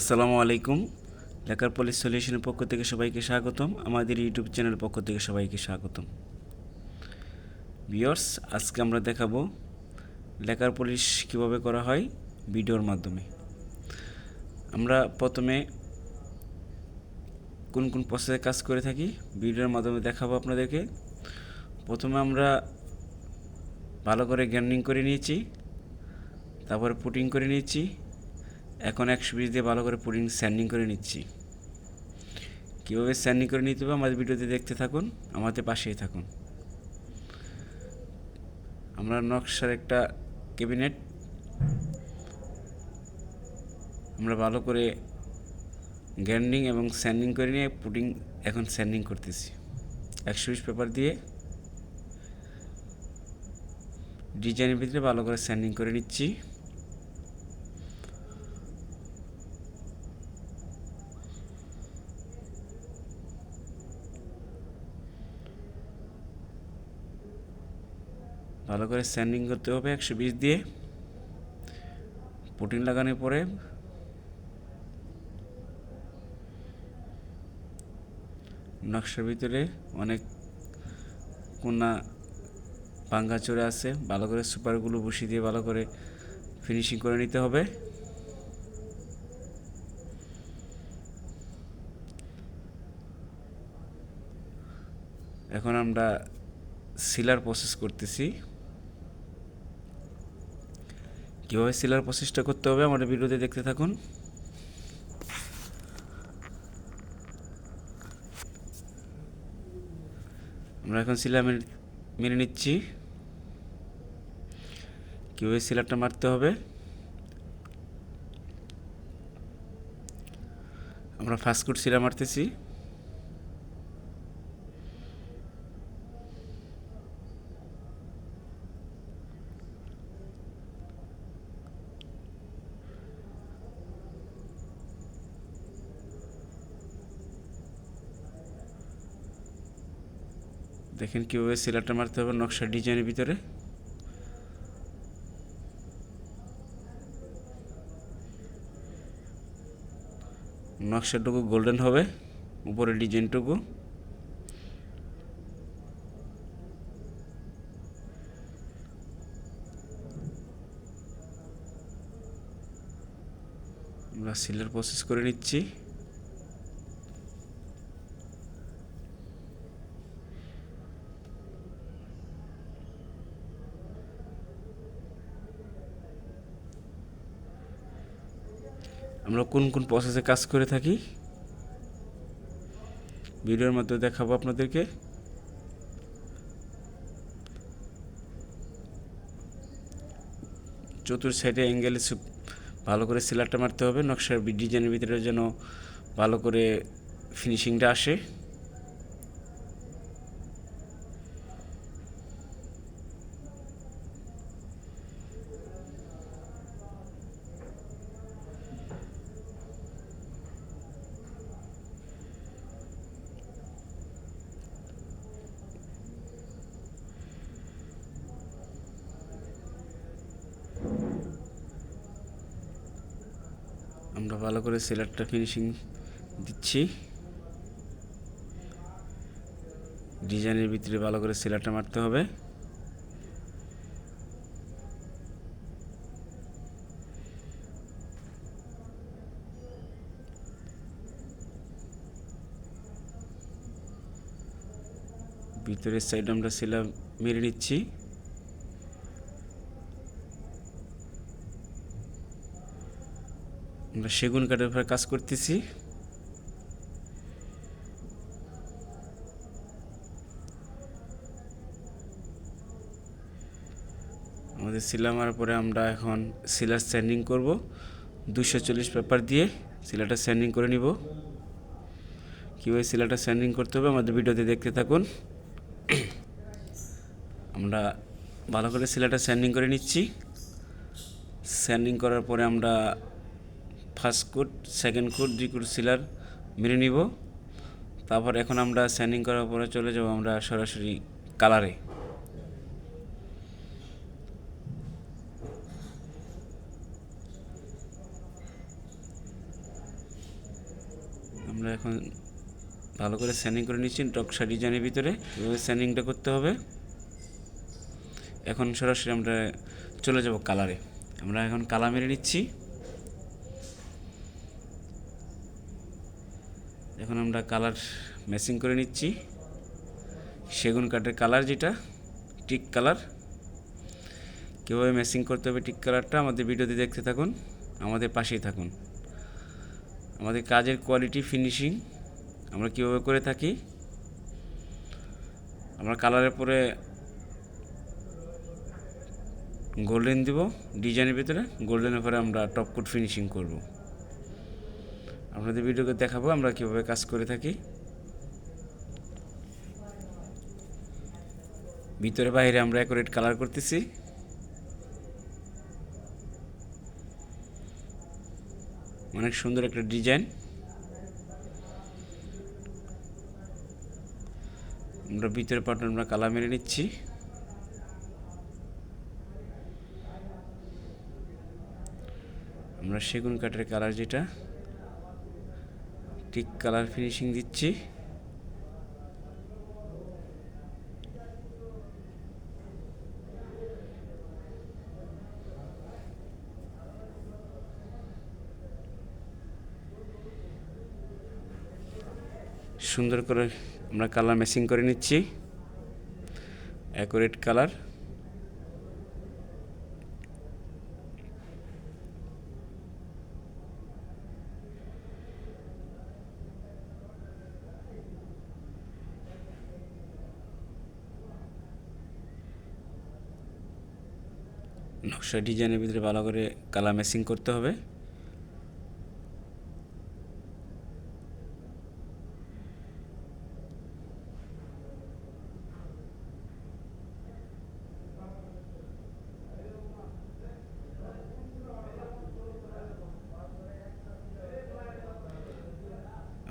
আসসালামু আলাইকুম লেখার পলিশ সলিউশনের পক্ষ থেকে সবাইকে স্বাগতম, আমাদের ইউটিউব চ্যানেল পক্ষ থেকে সবাইকে স্বাগতম। ভিওর্স আজকে আমরা দেখাবো লেখার পলিশ কীভাবে করা হয় ভিডিওর মাধ্যমে। আমরা প্রথমে কোন কোন প্রসেসে কাজ করে থাকি ভিডিওর মাধ্যমে দেখাবো আপনাদেরকে। প্রথমে আমরা ভালো করে গ্যান্ডিং করে নিয়েছি, তারপরে পুটিং করে নিয়েছি এখন একশো বিশ দিয়ে ভালো করে পুডিং স্যান্ডিং করে নিচ্ছি। কীভাবে স্যান্ডিং করে নিতে হবে আমাদের ভিডিওতে দেখতে থাকুন, আমাদের পাশেই থাকুন। আমরা নকশার একটা ক্যাবিনেট, আমরা ভালো করে গ্যান্ডিং এবং স্যান্ডিং করে নিয়ে পুডিং এখন স্যান্ডিং করতেছি। একশো বিশ পেপার দিয়ে ডিজাইনের ভিতরে ভালো করে স্যান্ডিং করে নিচ্ছি। ভালো করে স্যান্ডিং করতে হবে একশো বিশ দিয়ে। পুটিন লাগানোর পরে নকশার ভিতরে অনেক কোনা পাঙ্গা চড়ে আছে, ভালো করে সুপারগুলো বসিয়ে দিয়ে ভালো করে ফিনিশিং করে নিতে হবে। এখন আমরা সিলার প্রসেস করতেছি। কীভাবে সিলার প্রসেসটা করতে হবে আমাদের ভিডিওতে দেখতে থাকুন। আমরা এখন সিলার মেনে নিচ্ছি। কীভাবে সিলারটা মারতে হবে? আমরা ফাস্ট ফুড সিলা মারতেছি। দেখেন কীভাবে সিলারটা মারতে হবে, নকশার ডিজাইনের ভিতরে। নকশাটুকু গোল্ডেন হবে, উপরের ডিজাইনটুকু। আমরা সিলার প্রসেস করে নিচ্ছি। আমরা কোন কোন প্রসেসে কাজ করে থাকি? ভিডিওর মাধ্যমে দেখাবো আপনাদেরকে। চতুর সাইডে অ্যাঙ্গেলে ভালো করে সিলারটা মারতে হবে, নকশার ডিজাইনের ভিতরে যেন ভালো করে ফিনিশিংটা আসে। আমরা ভালো করে সেলারটা ফিনিশিং দিচ্ছি। ডিজাইনের ভিতরে ভালো করে সেলারটা মারতে হবে। ভিতরের সাইড আমরা সেলা মেরে নিচ্ছি। সেগুন কাঠের উপরে কাজ করতেছি। আমাদের সিলা মারার পরে আমরা এখন সিলার স্যান্ডিং করব। দুশো চল্লিশ পেপার দিয়ে সিলাটা স্যান্ডিং করে নিব। কীভাবে সিলাটা স্যান্ডিং করতে হবে আমাদের ভিডিওতে দেখতে থাকুন। আমরা ভালো করে সিলাটা স্যান্ডিং করে নিচ্ছি। স্যান্ডিং করার পরে আমরা ফার্স্ট কোট সেকেন্ড কোট দুই কোট সিলার মেনে নিব। তারপর এখন আমরা স্যান্ডিং করার পরে চলে যাব আমরা সরাসরি কালারে আমরা এখন ভালো করে স্যানিং করে নিচ্ছি টকশা ডিজাইনের ভিতরে। এভাবে স্যানিংটা করতে হবে। এখন সরাসরি আমরা চলে যাব কালারে আমরা এখন কালার মেরে নিচ্ছি। এখন আমরা কালার ম্যাচিং করে নিচ্ছি। সেগুন কাঠের কালার যেটা টিক কালার। কীভাবে ম্যাচিং করতে হবে টিক কালারটা আমাদের ভিডিওতে দেখতে থাকুন, আমাদের পাশেই থাকুন। আমাদের কাজের কোয়ালিটি ফিনিশিং আমরা কীভাবে করে থাকি, আমরা কালারের পরে গোল্ডেন দিব ডিজাইনের ভিতরে গোল্ডেনের পরে আমরা টপ কোট ফিনিশিং করব। আপনাদের ভিডিওকে দেখাবো, আমরা কীভাবে কাজ করে থাকি। ভিতরে বাইরে আমরা অ্যাকুরেট কালার করতেছি। অনেক সুন্দর একটা ডিজাইন। আমরা ভিতরে পাট আমরা কালার মেরে নিচ্ছি। আমরা সেগুন কাঠের কালার যেটা ঠিক কালার ফিনিশিং দিচ্ছি। সুন্দর করে আমরা কালার ম্যাচিং করে নিচ্ছি। অ্যাকুরেট কালার নকশা ডিজাইনের ভিতরে ভালো করে কালার ম্যাচিং করতে হবে।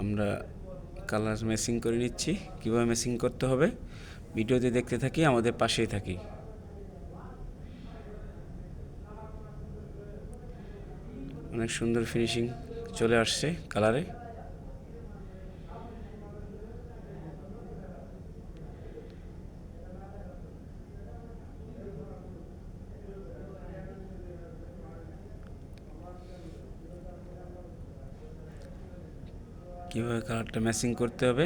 আমরা কালার ম্যাচিং করে নিচ্ছি। কীভাবে ম্যাচিং করতে হবে? ভিডিওতে দেখতে থাকি, আমাদের পাশেই থাকি। অনেক সুন্দর ফিনিশিং চলে আসছে কালারে কীভাবে কালারটা ম্যাচিং করতে হবে?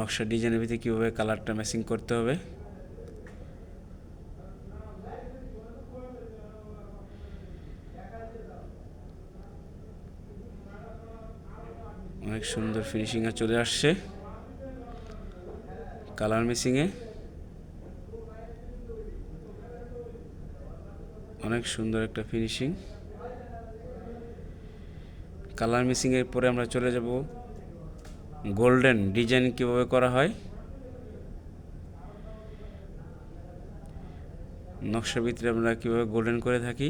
নকশা ডিজাইনের ভিতরে কীভাবে কালারটা ম্যাচিং করতে হবে? অনেক সুন্দর ফিনিশিংয়ে চলে আসছে। কালার মিসিংয়ে অনেক সুন্দর একটা ফিনিশিং কালার মিসিংয়ের পরে আমরা চলে যাব। গোল্ডেন ডিজাইন কীভাবে করা হয়? নকশার ভিতরে আমরা কীভাবে গোল্ডেন করে থাকি?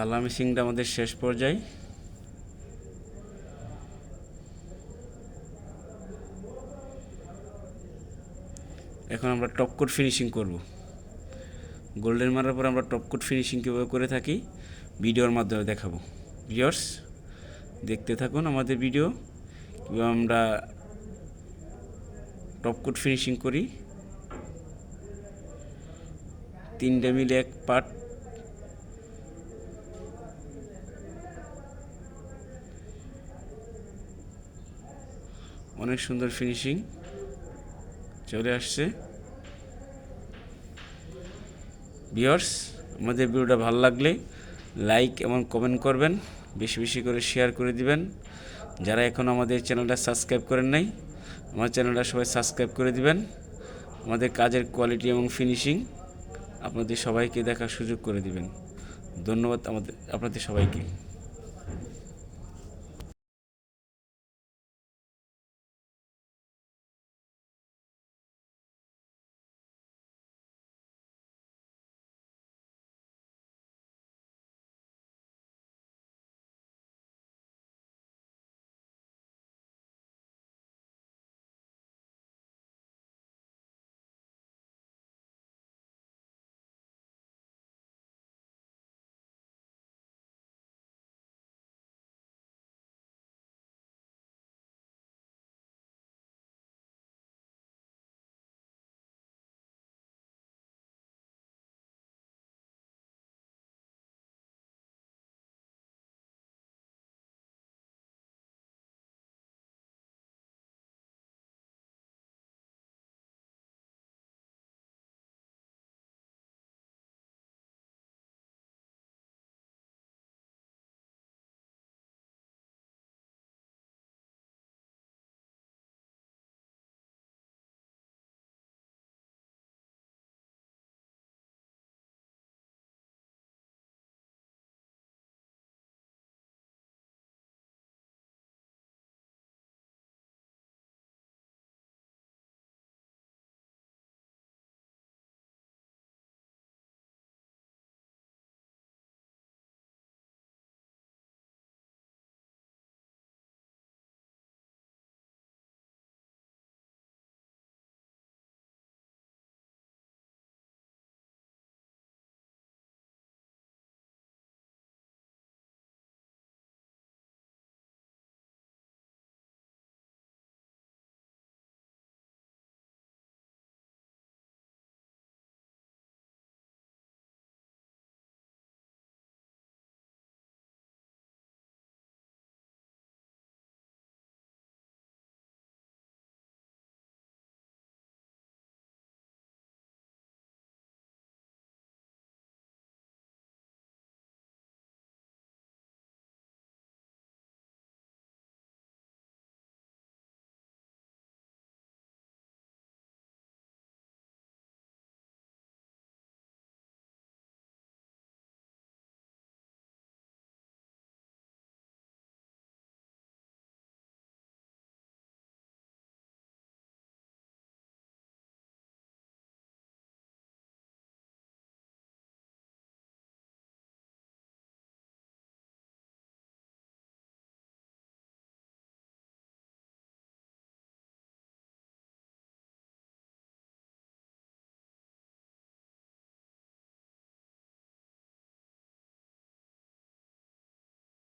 কালার মিসিংটা আমাদের শেষ পর্যায়ে। এখন আমরা টপ কোট ফিনিশিং করব। গোল্ডেন মারার পর আমরা টপ কোট ফিনিশিং কীভাবে করে থাকি, ভিডিওর মাধ্যমে দেখাবো। ভিওর্স দেখতে থাকুন আমাদের ভিডিও। কীভাবে আমরা টপ কোট ফিনিশিং করি। তিনটে মিলে এক পার্ট। অনেক সুন্দর ফিনিশিং চলে আসছে। ভিওর্স আমাদের ভিডিওটা ভালো লাগলে লাইক এবং কমেন্ট করবেন, বেশি বেশি করে শেয়ার করে দিবেন। যারা এখন আমাদের চ্যানেলটা সাবস্ক্রাইব করেন নাই, আমার চ্যানেলটা সবাই সাবস্ক্রাইব করে দিবেন। আমাদের কাজের কোয়ালিটি এবং ফিনিশিং আপনাদের সবাইকে দেখার সুযোগ করে দিবেন। ধন্যবাদ আমাদের, আপনাদের সবাইকে।